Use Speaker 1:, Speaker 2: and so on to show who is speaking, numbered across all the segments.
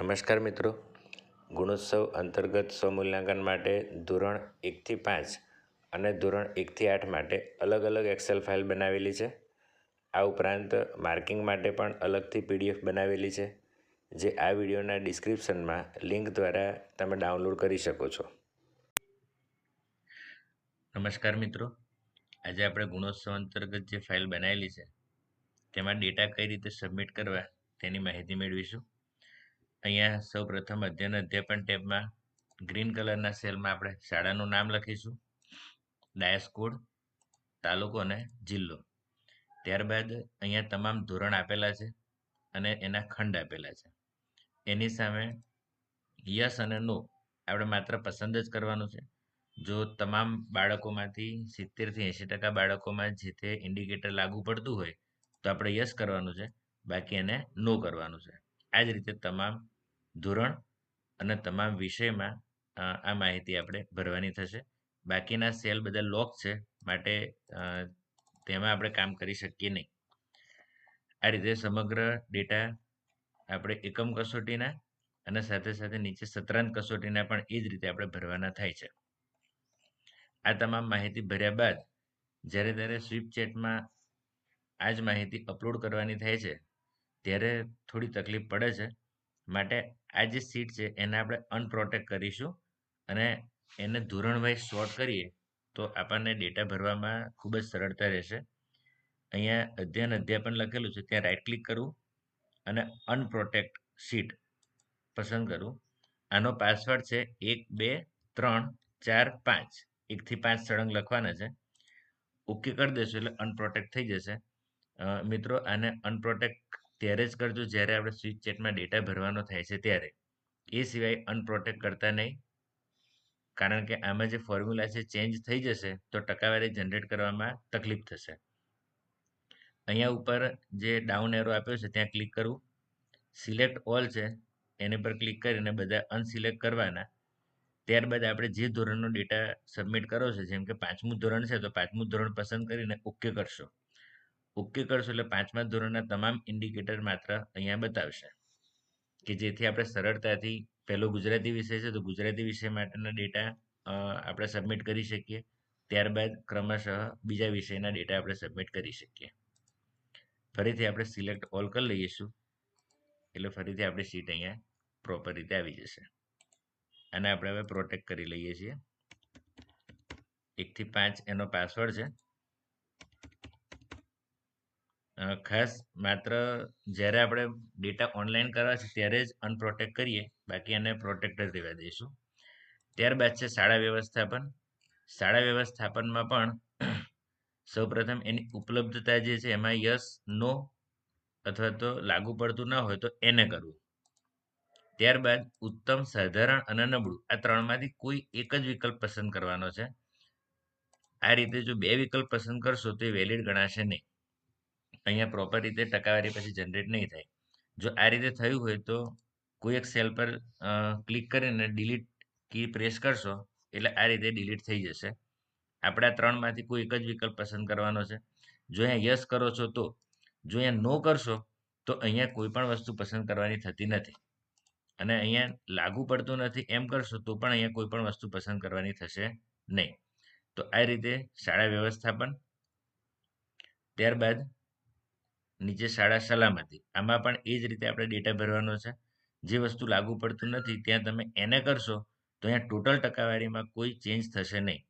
Speaker 1: નમસ્કાર મિત્રો. ગુણોત્સવ અંતર્ગત સ્વમૂલ્યાંકન માટે ધોરણ એકથી પાંચ અને ધોરણ એકથી આઠ માટે અલગ અલગ એક્સેલ ફાઇલ બનાવેલી છે. આ ઉપરાંત માર્કિંગ માટે પણ અલગથી પીડીએફ બનાવેલી છે, જે આ વિડીયોના ડિસ્ક્રિપ્શનમાં લિંક દ્વારા તમે ડાઉનલોડ કરી શકો છો. નમસ્કાર મિત્રો. આજે આપણે ગુણોત્સવ અંતર્ગત જે ફાઇલ બનાવેલી છે, તેમાં ડેટા કઈ રીતે સબમિટ કરવા તેની માહિતી મેળવીશું. અહીંયા સૌ પ્રથમ અધ્યયન અધ્યાપન ટેબમાં ગ્રીન કલરના સેલમાં આપણે શાળાનું નામ લખીશું. ડાયસ કોડ, તાલુકો અને જિલ્લો. ત્યારબાદ અહીંયા તમામ ધોરણ આપેલા છે અને એના ખંડ આપેલા છે. એની સામે યસ અને નો આપણે માત્ર પસંદ જ કરવાનું છે. જો તમામ બાળકોમાંથી સિત્તેરથી એંશી ટકા બાળકોમાં જે તે ઇન્ડિકેટર લાગુ પડતું હોય તો આપણે યસ કરવાનું છે, બાકી એને નો કરવાનું છે. આ જ રીતે તમામ ધોરણ અને તમામ વિષયમાં આ માહિતી આપણે ભરવાની થશે. બાકીના સેલ બધા લોક છે, માટે તેમાં આપણે કામ કરી શકીએ નહીં. આ રીતે સમગ્ર ડેટા આપણે એકમ કસોટીના અને સાથે સાથે નીચે સત્રાંત કસોટીના પણ એ જ રીતે આપણે ભરવાના થાય છે. આ તમામ માહિતી ભર્યા બાદ, જ્યારે ત્યારે સ્વીપ ચેટમાં આ જ માહિતી અપલોડ કરવાની થાય છે, ત્યારે થોડી તકલીફ પડે છે. માટે આ જે સીટ છે, એને આપણે અનપ્રોટેક્ટ કરીશું અને એને ધોરણ વાઇઝ શોર્ટ કરીએ તો આપણને ડેટા ભરવામાં ખૂબ જ સરળતા રહેશે. અહીંયા અધ્યયન અધ્યાપન લખેલું છે, ત્યાં રાઇટ ક્લિક કરવું અને અનપ્રોટેક્ટ સીટ પસંદ કરવું. આનો પાસવર્ડ છે એક, બે, ત્રણ, ચાર, પાંચ. એકથી પાંચ સળંગ લખવાના છે. ઓકે કરી દેશું એટલે અનપ્રોટેક્ટ થઈ જશે. મિત્રો, આને અનપ્રોટેક્ટ ત્યારે જ કરજો, જ્યારે આપણે સ્વિચ ચેટમાં ડેટા ભરવાનો થાય છે ત્યારે. એ સિવાય અનપ્રોટેક્ટ કરતા નહીં. કારણ કે આમાં જે ફોર્મ્યુલા છે ચેન્જ થઈ જશે, તો ટકાવારી જનરેટ કરવામાં તકલીફ થશે. અહીંયા ઉપર જે ડાઉન એરો આપ્યો છે, ત્યાં ક્લિક કરવું સિલેક્ટ ઓલ છે, એની પર ક્લિક કરીને બધા અનસિલેક્ટ કરવાના. ત્યારબાદ આપણે જે ધોરણનો ડેટા સબમિટ કરો છે, જેમ કે પાંચમું ધોરણ છે, તો પાંચમું ધોરણ પસંદ કરીને ઓકે કરશો. ઓકે કરશો એટલે પાંચમા ધોરણના તમામ ઇન્ડિકેટર માત્ર અહીંયા બતાવશે કે જેથી આપણે સરળતાથી, પહેલો ગુજરાતી વિષય છે તો ગુજરાતી વિષય માટેના ડેટા આપણે સબમિટ કરી શકીએ. ત્યારબાદ ક્રમશઃ બીજા વિષયના ડેટા આપણે સબમિટ કરી શકીએ. ફરીથી આપણે સિલેક્ટ ઓલ કરી લઈશું. એટલે ફરીથી આપણી સીટ અહીંયા પ્રોપર રીતે આવી જશે. અને આપણે હવે પ્રોટેક્ટ કરી લઈએ છીએ. એકથી પાંચ એનો પાસવર્ડ છે. ખાસ માત્ર જ્યારે આપણે ડેટા ઓનલાઈન કરવા છે, ત્યારે જ અનપ્રોટેક્ટ કરીએ. બાકી એને પ્રોટેક્ટ જ રહેવા દઈશું. ત્યારબાદ છે શાળા વ્યવસ્થાપન. શાળા વ્યવસ્થાપનમાં પણ સૌપ્રથમ એની ઉપલબ્ધતા જે છે, એમાં યસ નો અથવા તો લાગુ પડતું ન હોય તો એને કરવું. ત્યારબાદ ઉત્તમ, સાધારણ અને નબળું આ ત્રણમાંથી કોઈ એક જ વિકલ્પ પસંદ કરવાનો છે. આ રીતે જો બે વિકલ્પ પસંદ કરશો તો એ વેલિડ ગણાશે નહીં. અહીંયા પ્રોપર રીતે ટકાવારી પછી જનરેટ નહીં થાય. જો આ રીતે થયું હોય તો કોઈ એક સેલ પર ક્લિક કરીને ડિલીટ કી પ્રેસ કરશો, એટલે આ રીતે ડિલીટ થઈ જશે. આપણે આ ત્રણમાંથી કોઈ એક જ વિકલ્પ પસંદ કરવાનો છે. જો અહીંયા યસ કરો છો તો, જો અહીંયા નો કરશો, તો અહીંયા કોઈ પણ વસ્તુ પસંદ કરવાની થતી નથી. અને અહીંયા લાગુ પડતું નથી એમ કરશો તો પણ અહીંયા કોઈ પણ વસ્તુ પસંદ કરવાની થશે નહીં. તો આ રીતે શાળા વ્યવસ્થાપન. ત્યારબાદ નીચે શાળા સલામતી. આમાં પણ એ જ રીતે આપણે ડેટા ભરવાનો છે. જે વસ્તુ લાગુ પડતું નથી, ત્યાં તમે એને કરશો, તો અહીંયા ટોટલ ટકાવારીમાં કોઈ ચેન્જ થશે નહીં.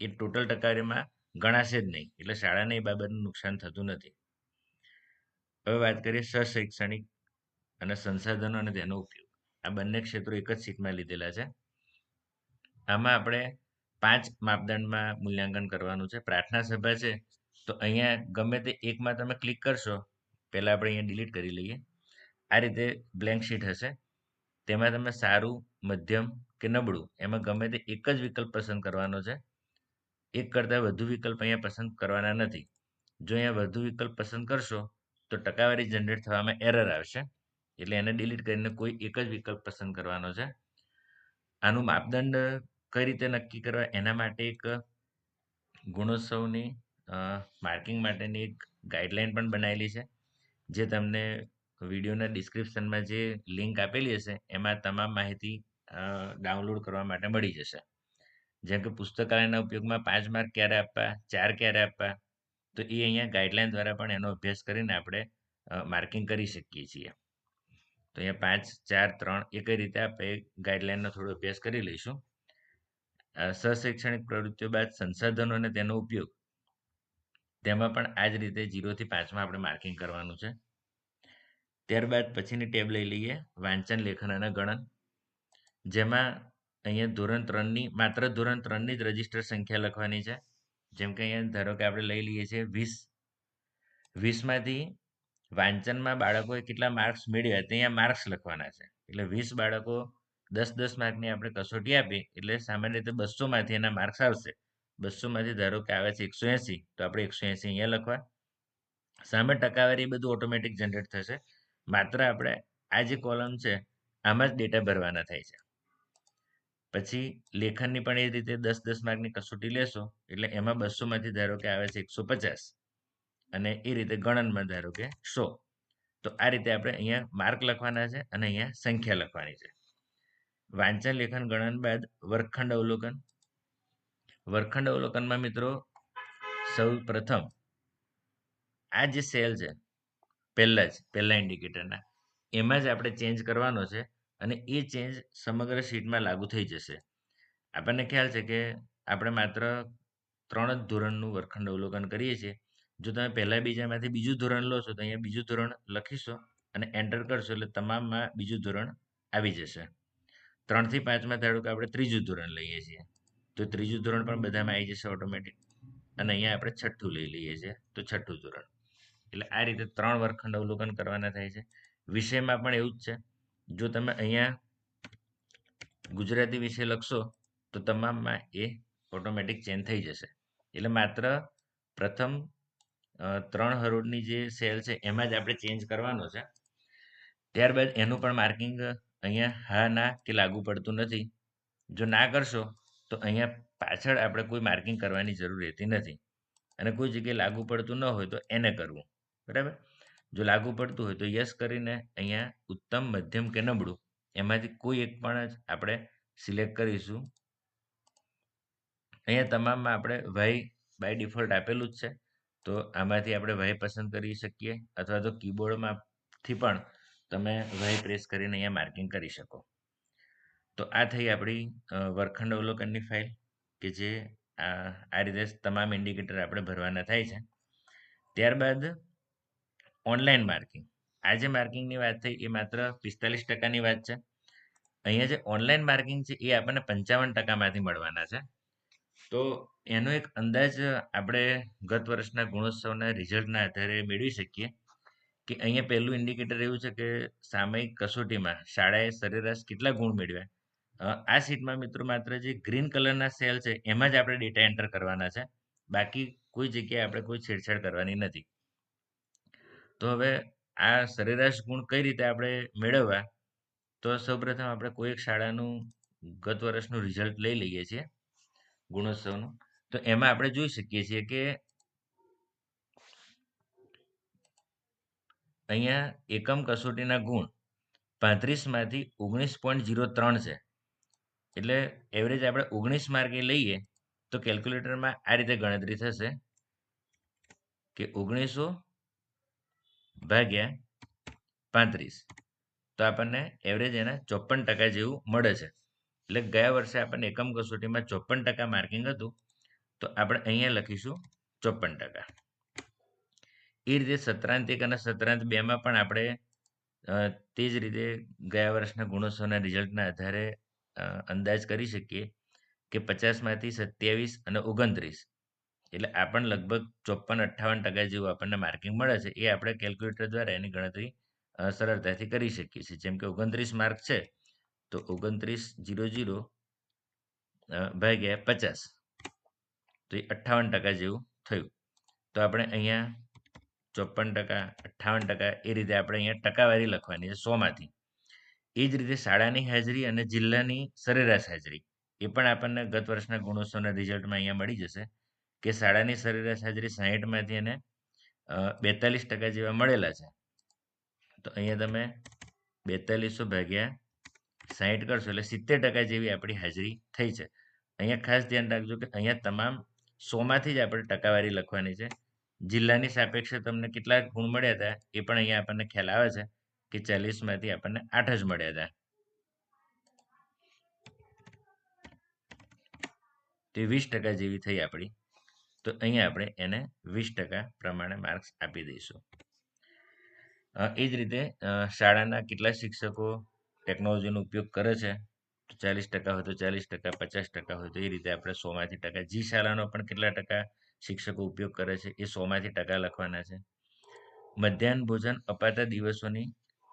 Speaker 1: એ ટોટલ ટકાવારીમાં ગણાશે જ નહીં. એટલે શાળાને એ બાબતનું નુકસાન થતું નથી. હવે વાત કરીએ સશૈક્ષણિક અને સંસાધનો અને તેનો ઉપયોગ. આ બંને ક્ષેત્રો એક જ સીટમાં લીધેલા છે. આમાં આપણે પાંચ માપદંડમાં મૂલ્યાંકન કરવાનું છે. પ્રાર્થના સભા છે. તો અહીંયા ગમે તે એકમાં તમે ક્લિક કરશો પહેલાં આપણે અહીંયા ડિલીટ કરી લઈએ. આ રીતે બ્લેન્ક શીટ હશે. તેમાં તમે સારું, મધ્યમ કે નબળું, એમાં ગમે તે એક જ વિકલ્પ પસંદ કરવાનો છે. એક કરતાં વધુ વિકલ્પ અહીંયા પસંદ કરવાના નથી. જો અહીંયા વધુ વિકલ્પ પસંદ કરશો, તો ટકાવારી જનરેટ થવામાં એરર આવશે. એટલે એને ડિલીટ કરીને કોઈ એક જ વિકલ્પ પસંદ કરવાનો છે. આનું માપદંડ કઈ રીતે નક્કી કરવા? એના માટે એક ગુણોત્સવની માર્કિંગ માટેની એક ગાઈડલાઇન પણ બનાવેલી છે. જે તમને વિડીયોના ડિસ્ક્રિપ્શનમાં જે લિંક આપેલી હશે, એમાં તમામ માહિતી ડાઉનલોડ કરવા માટે મળી જશે. જેમ કે પુસ્તકાલયના ઉપયોગમાં પાંચ માર્ક ક્યારે આપવા, ચાર ક્યારે આપવા, તો એ અહીંયા ગાઈડલાઈન દ્વારા પણ એનો અભ્યાસ કરીને આપણે માર્કિંગ કરી શકીએ છીએ. તો અહીંયા પાંચ, ચાર, ત્રણ એ કઈ રીતે આપણે ગાઈડલાઈનનો થોડો અભ્યાસ કરી લઈશું. સશૈક્ષણિક પ્રવૃત્તિઓ બાદ સંસાધનો અને તેનો ઉપયોગ. તેમાં પણ આ જ રીતે જીરોથી પાંચમાં આપણે માર્કિંગ કરવાનું છે. ત્યારબાદ પછીની ટેબ લઈ લઈએ, વાંચન, લેખન અને ગણન. જેમાં અહીંયા ધોરણ ત્રણની, માત્ર ધોરણ ત્રણની જ રજિસ્ટર સંખ્યા લખવાની છે. જેમ કે અહીંયા ધારો કે આપણે લઈ લઈએ છીએ વીસ. વીસમાંથી વાંચનમાં બાળકોએ કેટલા માર્ક્સ મેળવ્યા તે અહીંયા માર્ક્સ લખવાના છે. એટલે વીસ બાળકો દસ દસ માર્કની આપણે કસોટી આપી, એટલે સામાન્ય રીતે બસોમાંથી એના માર્ક્સ આવશે. બસોમાંથી ધારો કે આવે છે એકસો એંસી, તો આપણે એકસો એંસી અહીંયા લખવા. સામે ટકાવારી બધું ઓટોમેટિક જનરેટ થશે. માત્ર આપણે આ જે કોલમ છે, આમાં જ ડેટા ભરવાના થાય છે. પછી લેખનની પણ એ રીતે દસ દસ માર્કની કસોટી લેશો, એટલે એમાં બસોમાંથી ધારો કે આવે છે એકસો પચાસ. અને એ રીતે ગણનમાં ધારો કે સો. તો આ રીતે આપણે અહીંયા માર્ક લખવાના છે અને અહીંયા સંખ્યા લખવાની છે. વાંચન, લેખન, ગણન બાદ વર્ગખંડ અવલોકન વર્ગખંડ અવલોકનમાં મિત્રો સૌ પ્રથમ આ જે સેલ છે, પહેલાં જ, પહેલા ઇન્ડિકેટરના, એમાં જ આપણે ચેન્જ કરવાનો છે અને એ ચેન્જ સમગ્ર શીટમાં લાગુ થઈ જશે. આપણને ખ્યાલ છે કે આપણે માત્ર ત્રણ જ ધોરણનું વર્ખંડ અવલોકન કરીએ છીએ. જો તમે પહેલાં બીજામાંથી બીજું ધોરણ લો છો, તો અહીંયા બીજું ધોરણ લખીશો અને એન્ટર કરશો એટલે તમામમાં બીજું ધોરણ આવી જશે. ત્રણથી પાંચમાં ધારો કે આપણે ત્રીજું ધોરણ લઈએ છીએ. તો ત્રીજું ધોરણ પણ બધામાં આવી જશે ઓટોમેટિક અને અહીંયા આપણે છઠ્ઠું લઈ લઈએ છીએ, તો છઠ્ઠું ધોરણ. એટલે આ રીતે ત્રણ વર્ગખંડ અવલોકન કરવાના થાય છે. વિષયમાં પણ એવું જ છે. જો તમે અહીંયા ગુજરાતી વિષય લખશો, તો તમામમાં એ ઓટોમેટિક ચેન્જ થઈ જશે. એટલે માત્ર પ્રથમ ત્રણ હરોળની જે સેલ છે, એમાં જ આપણે ચેન્જ કરવાનો છે. ત્યારબાદ એનું પણ માર્કિંગ અહીંયા હા, ના કે લાગુ પડતું નથી. જો ના કરશો તો અહીંયા પાછળ આપણે કોઈ માર્કિંગ કરવાની જરૂર રહેતી નથી. અને કોઈ જગ્યાએ લાગુ પડતું ન હોય તો એને કરવું. બરાબર? જો લાગુ પડતું હોય તો યસ કરીને અહીંયા ઉત્તમ, મધ્યમ કે નબળું, એમાંથી કોઈ એક પણ જ આપણે સિલેક્ટ કરીશું. અહીંયા તમામમાં આપણે વાય બાય ડિફોલ્ટ આપેલું જ છે. તો આમાંથી આપણે વાય પસંદ કરી શકીએ. અથવા તો કીબોર્ડમાંથી પણ તમે વાય પ્રેસ કરીને અહીંયા માર્કિંગ કરી શકો. તો આ થઈ આપણી વર્ગખંડ અવલોકનની ફાઇલ કે જે આ રીતે તમામ ઇન્ડિકેટર આપણે ભરવાના થાય છે. ત્યારબાદ ઓનલાઈન માર્કિંગ. આ જે માર્કિંગની વાત થઈ એ માત્ર પિસ્તાલીસ ટકાની વાત છે. અહીંયા જે ઓનલાઈન માર્કિંગ છે એ આપણને પંચાવન ટકામાંથી મળવાના છે. તો એનો એક અંદાજ આપણે ગત વર્ષના ગુણોત્સવના રિઝલ્ટના આધારે મેળવી શકીએ કે અહીંયા પહેલું ઇન્ડિકેટર એવું છે કે સામયિક કસોટીમાં શાળાએ સરેરાશ કેટલા ગુણ મેળવ્યા? આ સીટમાં મિત્રો માત્ર જે ગ્રીન કલરના સેલ છે, એમાં જ આપણે ડેટા એન્ટર કરવાના છે. બાકી કોઈ જગ્યાએ આપણે કોઈ છેડછાડ કરવાની નથી. તો હવે આ સરેરાશ ગુણ કઈ રીતે આપણે મેળવવા? તો સૌપ્રથમ આપણે કોઈ એક શાળાનું ગત વર્ષનું રિઝલ્ટ લઈ લઈએ છીએ, ગુણોત્સવનું. તો એમાં આપણે જોઈ શકીએ છીએ કે અહીંયા એકમ કસોટીના ગુણ પાંત્રીસમાંથી ઓગણીસ પોઈન્ટ જીરો ત્રણ છે. એટલે એવરેજ આપણે ઓગણીસ માર્કે લઈએ, તો કેલ્ક્યુલેટરમાં આ રીતે ગણતરી થશે કે ઓગણીસો ભાગ્યા પાંત્રીસ. તો આપણને એવરેજ એના ચોપન ટકા જેવું મળે છે. એટલે ગયા વર્ષે આપણને એકમ કસોટીમાં ચોપન ટકા માર્કિંગ હતું, તો આપણે અહીંયા લખીશું ચોપન ટકા. એ રીતે સત્રાંત એક અને સત્રાંત બેમાં પણ આપણે તે જ રીતે ગયા વર્ષના ગુણોત્સવના રિઝલ્ટના આધારે અંદાજ કરી શકીએ કે પચાસમાંથી સત્યાવીસ અને ઓગણત્રીસ. એટલે આપણ લગભગ ચોપન અઠ્ઠાવન ટકા જેવું આપણને માર્કિંગ મળે છે. એ આપણે કેલ્ક્યુલેટર દ્વારા એની ગણતરી સરળતાથી કરી શકીએ છીએ. જેમ કે ઓગણત્રીસ માર્ક છે, તો ઓગણત્રીસ જીરો જીરો ભાગ્યા પચાસ. તો એ અઠ્ઠાવન ટકા જેવું થયું. તો આપણે અહીંયા ચોપન ટકા, અઠ્ઠાવન ટકા એ રીતે આપણે અહીંયા ટકાવારી લખવાની છે સોમાંથી. એ જ રીતે શાળાની હાજરી અને જિલ્લાની સરેરાશ હાજરી. એ પણ આપણને ગત વર્ષના ગુણોત્સવના રિઝલ્ટમાં અહીંયા મળી જશે કે શાળાની સરેરાશ હાજરી સાહીઠમાંથી એને બેતાલીસ ટકા જેવા મળેલા છે. તો અહીંયા તમે બેતાલીસો ભાગ્યા સાહીઠ કરશો એટલે સિત્તેર ટકા જેવી આપણી હાજરી થઈ છે. અહીંયા ખાસ ધ્યાન રાખજો કે અહીંયા તમામ સોમાંથી જ આપણે ટકાવારી લખવાની છે. જિલ્લાની સાપેક્ષે તમને કેટલા ગુણ મળ્યા હતા એ પણ અહીંયા આપણને ખ્યાલ આવે છે. કે ચાલીસમાંથી આપણને આઠ જ મળ્યા હતા તે વીસ ટકા જેવી થઈ આપણી. તો અહીંયા આપણે એને વીસ ટકા પ્રમાણે માર્ક્સ આપી દઈશું. એ જ રીતે શાળાના કેટલા શિક્ષકો ટેકનોલોજીનો ઉપયોગ કરે છે? ચાલીસ ટકા હોય તો ચાલીસ ટકા, પચાસ ટકા હોય તો એ રીતે આપણે સોમાંથી ટકા. જી શાળાનો પણ કેટલા ટકા શિક્ષકો ઉપયોગ કરે છે એ સોમાંથી ટકા લખવાના છે. મધ્યાહન ભોજન અપાતા દિવસોની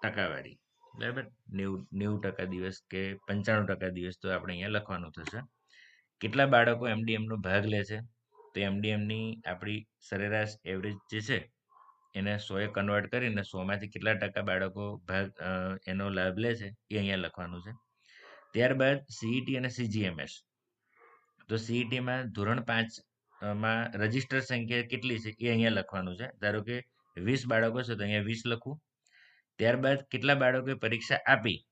Speaker 1: ટકાવારી. બરાબર? નેવું નેવું ટકા દિવસ કે પંચાણું ટકા દિવસ તો આપણે અહીંયા લખવાનું થશે. કેટલા બાળકો એમડીએમનો ભાગ લે છે? તો એમડીએમની આપણી સરેરાશ એવરેજ જે છે, એને સોએ કન્વર્ટ કરીને સોમાંથી કેટલા ટકા બાળકો ભાગ એનો લાભ લે છે, એ અહીંયા લખવાનું છે. ત્યારબાદ સીઈટી અને સીજીએમએસ તો સીઈટીમાં ધોરણ પાંચમાં રજિસ્ટર સંખ્યા કેટલી છે, એ અહીંયા લખવાનું છે. ધારો કે વીસ બાળકો છે, તો અહીંયા વીસ લખવું ત્યારબાદ કેટલા બાળકોએ પરીક્ષા આપી?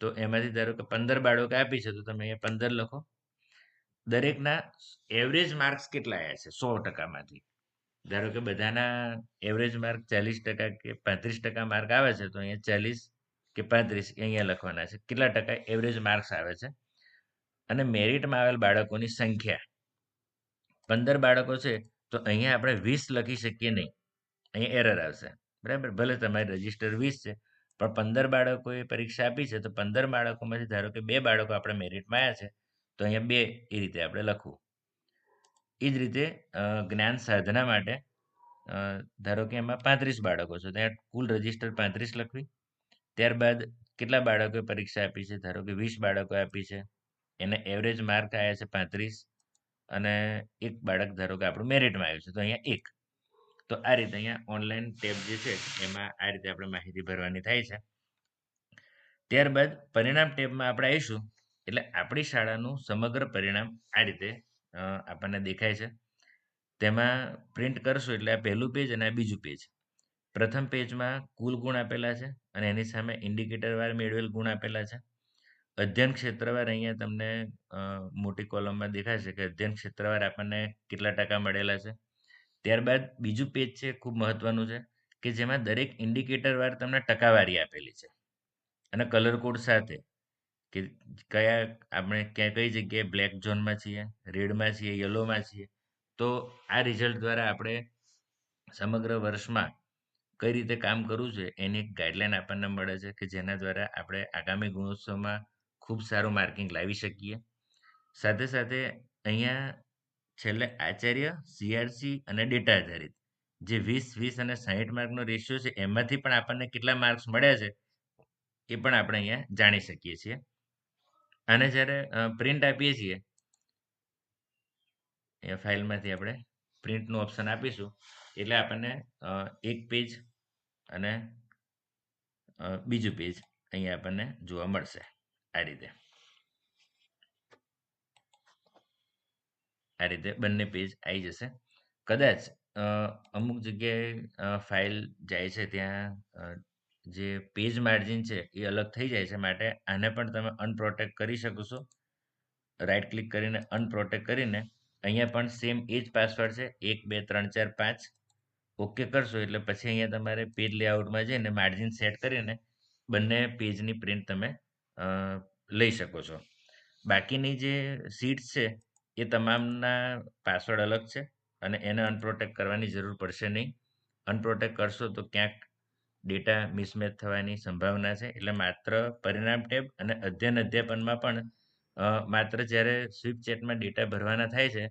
Speaker 1: તો એમાંથી ધારો કે પંદર બાળકો આપી છે, તો તમે અહીંયા પંદર લખો. દરેકના એવરેજ માર્ક્સ કેટલા આવ્યા છે? સો ટકામાંથી. ધારો કે બધાના એવરેજ માર્ક ચાલીસ ટકા કે પાંત્રીસ ટકા માર્ક આવે છે, તો અહીંયા ચાલીસ કે પાંત્રીસ અહીંયા લખવાના છે. કેટલા ટકા એવરેજ માર્ક્સ આવે છે? અને મેરિટમાં આવેલ બાળકોની સંખ્યા. પંદર બાળકો છે, તો અહીંયા આપણે વીસ લખી શકીએ નહીં. અહીંયા એરર આવશે. બરાબર? ભલે તમારી રજિસ્ટર વીસ છે, પણ પંદર બાળકોએ પરીક્ષા આપી છે, તો પંદર બાળકોમાંથી ધારો કે બે બાળકો આપણે મેરિટમાં આવ્યા છે, તો અહીંયા બે એ રીતે આપણે લખવું. એ જ રીતે જ્ઞાન સાધના માટે ધારો કે એમાં પાંત્રીસ બાળકો છે ત્યાં કુલ રજિસ્ટર પાંત્રીસ લખવી. ત્યારબાદ કેટલા બાળકોએ પરીક્ષા આપી છે, ધારો કે વીસ બાળકોએ આપી છે, એને એવરેજ માર્ક આવ્યા છે પાંત્રીસ, અને એક બાળક ધારો કે આપણું મેરિટમાં આવ્યું છે, તો અહીંયા એક. તો આ રીતે અહીંયા ઓનલાઈન ટેબ જે છે, એમાં આ રીતે આપણે માહિતી ભરવાની થાય છે. ત્યારબાદ પરિણામ ટેબમાં આપણે આવીશું, એટલે આપણી શાળાનું સમગ્ર પરિણામ આ રીતે આપણને દેખાય છે. તેમાં પ્રિન્ટ કરશો એટલે આ પહેલું પેજ અને આ બીજું પેજ પ્રથમ પેજમાં કુલ ગુણ આપેલા છે અને એની સામે ઇન્ડિકેટરવાર મેળવેલ ગુણ આપેલા છે. અધ્યયન ક્ષેત્રવાર અહીંયા તમને મોટી કોલમમાં દેખાય છે કે અધ્યયન ક્ષેત્રવાર આપણને કેટલા ટકા મળેલા છે. ત્યારબાદ બીજું પેજ છે, ખૂબ મહત્વનું છે, કે જેમાં દરેક ઇન્ડિકેટર વાર તમને ટકાવારી આપેલી છે. અને કલર કોડ સાથે, કે કયા આપણે ક્યાં કઈ જગ્યાએ બ્લેક ઝોનમાં છીએ રેડમાં છીએ યલોમાં છીએ, તો આ રિઝલ્ટ દ્વારા આપણે સમગ્ર વર્ષમાં કઈ રીતે કામ કરવું છે, એની એક ગાઈડલાઈન આપણને મળે છે, કે જેના દ્વારા આપણે આગામી ગુણોત્સવમાં ખૂબ સારું માર્કિંગ લાવી શકીએ. સાથે સાથે અહીંયા છેલ્લે આચાર્ય સીઆરસી અને ડેટા આધારિત. જે વીસ વીસ અને સાહીઠ માર્કનો રેશિયો છે, એમાંથી પણ આપણને કેટલા માર્ક્સ મળ્યા છે, એ પણ આપણે અહીંયા જાણી શકીએ છીએ. અને જ્યારે પ્રિન્ટ આપીએ છીએ એ ફાઇલમાંથી આપણે પ્રિન્ટનું ઓપ્શન આપીશું, એટલે આપણને એક પેજ અને બીજું પેજ અહીંયા આપણને જોવા મળશે આ રીતે. આ રીતે બંને પેજ આવી જશે. કદાચ અમુક જગ્યાએ ફાઇલ જાય છે ત્યાં જે પેજ માર્જિન છે એ અલગ થઈ જાય છે માટે આને પણ તમે અનપ્રોટેક્ટ કરી શકો છો. રાઈટ ક્લિક કરીને અનપ્રોટેક્ટ કરીને અહીંયા પણ સેમ એ જ પાસવર્ડ છે, એક, બે, ત્રણ, ચાર, પાંચ. ઓકે કરશો એટલે પછી અહીંયા તમારે પેજ લેઆઉટમાં જઈને માર્જિન સેટ કરીને બંને પેજની પ્રિન્ટ તમે લઈ શકો છો. બાકીની જે સીટ્સ છે એ તમામના પાસવર્ડ અલગ છે અને એને અનપ્રોટેક્ટ કરવાની જરૂર પડશે નહીં. અનપ્રોટેક્ટ કરશો તો ક્યાંક ડેટા મિસમેચ થવાની સંભાવના છે. એટલે માત્ર પરિણામ ટેબ અને અધ્યયન અધ્યાપનમાં પણ માત્ર જ્યારે સ્વીપ ચેટમાં ડેટા ભરવાના થાય છે,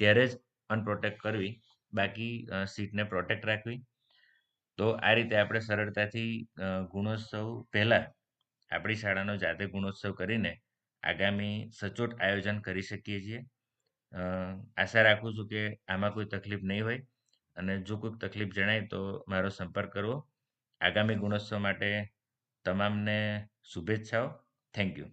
Speaker 1: ત્યારે જ અનપ્રોટેક્ટ કરવી. બાકી સીટને પ્રોટેક્ટ રાખવી. તો આ રીતે આપણે સરળતાથી ગુણોત્સવ પહેલાં આપણી શાળાનો જાતે ગુણોત્સવ કરીને આગામી સચોટ આયોજન કરી શકીએ છીએ. આશા રાખું છું કે આમાં કોઈ તકલીફ નહીં હોય અને જો કોઈક તકલીફ જણાય તો મારો સંપર્ક કરવો. આગામી ગુણોત્સવ માટે તમામને શુભેચ્છાઓ. Thank you.